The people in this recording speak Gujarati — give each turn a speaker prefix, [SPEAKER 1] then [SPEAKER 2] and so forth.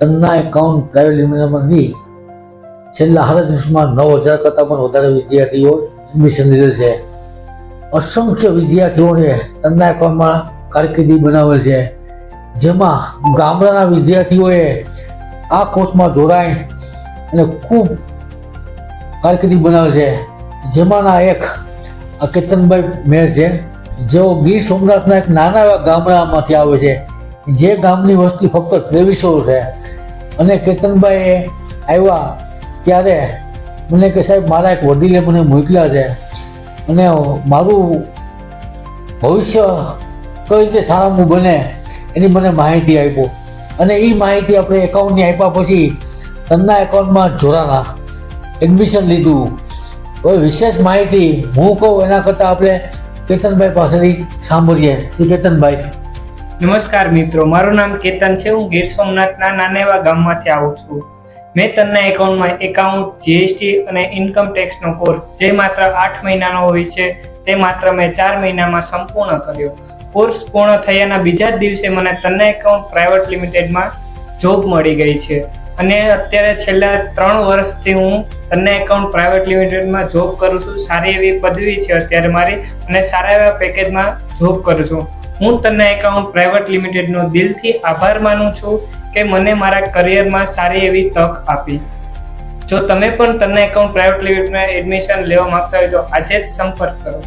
[SPEAKER 1] તન્ના એકાઉન્ટ પ્રાઇવેટ લિમિટેડમાંથી છેલ્લા સાડા દિવસમાં નવ હજાર કરતાં પણ વધારે વિદ્યાર્થીઓ એડમિશન લીધેલ છે. અસંખ્ય વિદ્યાર્થીઓને તન્ના એકાઉન્ટમાં કારકિર્દી બનાવેલ છે. જેમાં ગામડાના વિદ્યાર્થીઓએ આ કોર્સમાં જોડાઈ અને ખૂબ કારકિર્દી બનાવેલ છે. જેમાંના એક કેતનભાઈ મેર છે. જેઓ ગીર સોમનાથના એક નાના એવા ગામડામાંથી આવે છે. જે ગામની વસ્તી ફક્ત ત્રેવીસો છે. અને કેતનભાઈ આવ્યા ત્યારે મને કે સાહેબ, મારા એક વડીલે મને મોકલ્યા છે. અને મારું ભવિષ્ય કઈ રીતે સારામાં બને એની મને માહિતી આપો. અને એ માહિતી આપણે એકાઉન્ટની આપ્યા પછી તનના એકાઉન્ટમાં જોડાના. એડમિશન લીધું. હવે વિશેષ માહિતી હું કહું એના કરતાં આપણે કેતનભાઈ પાસેથી સાંભળીએ. શ્રી કેતનભાઈ.
[SPEAKER 2] નમસ્કાર મિત્રો, મારું નામ કેતન છે. હું ગીર સોમનાથના નાનેવા ગામમાંથી આવું છું. મેં તન્ના એકાઉન્ટમાં એકાઉન્ટ, જીએસટી અને ઇન્કમ ટેક્સનો કોર્સ જે માત્ર આઠ મહિનાનો હોય છે, તે માત્ર મેં ચાર મહિનામાં સંપૂર્ણ કર્યો. કોર્સ પૂર્ણ થયાના બીજા જ દિવસે મને તન્ના એકાઉન્ટ પ્રાઇવેટ લિમિટેડમાં જોબ મળી ગઈ છે. અને અત્યારે છેલ્લા ત્રણ વર્ષથી હું તન્ના એકાઉન્ટ પ્રાઇવેટ લિમિટેડમાં જોબ કરું છું. સારી એવી પદવી છે અત્યારે મારી અને સારા એવા પેકેજમાં જોબ કરું છું. હું તન્ના એકાઉન્ટ પ્રાઇવેટ લિમિટેડનો દિલથી આભાર માનું છું કે મને મારા કરિયરમાં સારી એવી તક આપી. જો તમે પણ તન્ના એકાઉન્ટ પ્રાઇવેટ લિમિટેડમાં એડમિશન લેવા માંગતા હોય તો આજે જ સંપર્ક કરો.